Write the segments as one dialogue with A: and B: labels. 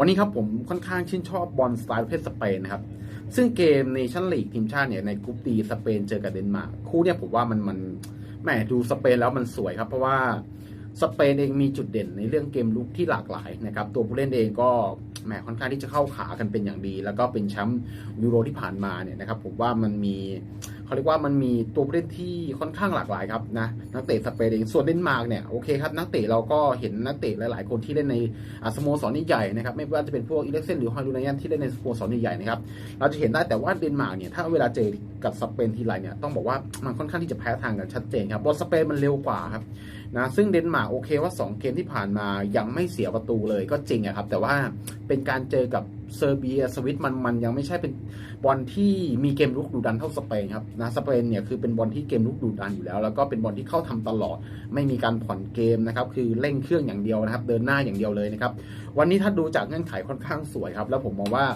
A: วันนี้ครับผมค่อนข้างชื่นชอบบอลสไตล์ประเภทสเปนนะครับ ซึ่งเกมในชั้นลีกทีมชาติเนี่ยในกรุ๊ปดีสเปนเจอกับเดนมาร์กคู่เนี่ยผมว่ามันมันแหมดูสเปนแล้วมันสวยครับ เพราะว่าสเปนเองมีจุดเด่นในเรื่องเกมลุกที่หลากหลายนะครับ ตัวผู้เล่นเองก็แหมค่อนข้างที่จะเข้าขากันเป็นอย่างดี แล้วก็เป็นแชมป์ยูโรที่ผ่านมาเนี่ยนะครับ ผมว่ามันมี เขาเรียกว่ามันมีตัวผู้เล่นที่ค่อนข้างหลากหลายครับนะนักเตะสเปนเองส่วนเดนมาร์กเนี่ยโอเคครับนักเตะเราก็เห็นนักเตะหลายๆ คนที่เล่นในอ่าสโมสรใหญ่ๆนะครับไม่ว่าจะเป็นพวกอีเล็กเซนหรือฮอยลูนายันที่เล่นในสโมสรใหญ่ๆนะครับเราจะเห็นได้แต่ว่าเดนมาร์กเนี่ยถ้าเวลาเจอกับสเปนทีไรเนี่ยต้องบอกว่ามันค่อนข้างที่จะแพ้ทางกันชัดเจนครับเพราะสเปนมันเร็วกว่าครับนะซึ่งเดนมาร์กโอเคว่า 2 เกมที่ผ่านมายังไม่เสียประตูเลยก็จริงอะครับแต่ว่าเป็นการเจอกับ เซอร์เบียสวิตมันมันยังไม่ใช่เป็นบอลที่มีเกมลุกดุดันเท่าสเปนครับนะสเปนเนี่ยคือเป็นบอลที่เกมลุกดุดันอยู่แล้ว แล้วก็เป็นบอลที่เข้าทำตลอด ไม่มีการผ่อนเกมนะครับคือเร่งเครื่องอย่างเดียวนะครับ เดินหน้าอย่างเดียวเลยนะครับวันนี้ถ้าดูจากเงื่อนไขค่อนข้างสวยครับ แล้วผมมองว่า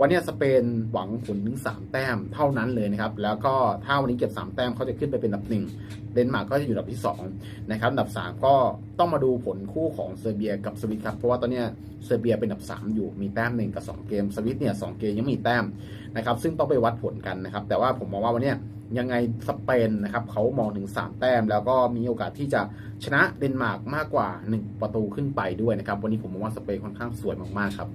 A: วันนี้สเปนหวังผลถึง3แต้มเท่านั้นเลยนะครับแล้วก็ถ้าวันนี้เก็บ3แต้มเขาจะขึ้นไปเป็นอันดับหนึ่งเดนมาร์กก็จะอยู่อันดับที่2นะครับอันดับ3ก็ ต้องมาดูผลคู่ของเซอร์เบียกับสวิตครับเพราะว่าตอนนี้เซอร์เบียเป็นอันดับ 3 อยู่มีแต้มหนึ่งกับ 2 เกมสวิตเนี่ยสเกมยังมีแต้มนะครับซึ่งต้องไปวัดผลกันนะครับแต่ว่าผมมองว่าวันนี้ยยังไงสเปนนะครับเขามองถึง 3 แต้ม แล้วก็มีโอกาสที่จะชนะเดนมาร์กมากกว่า 1 ประตูขึ้นไปด้วยนะครับวันนี้ผมมองว่าสเปนค่อนข้างสวยมากๆครับ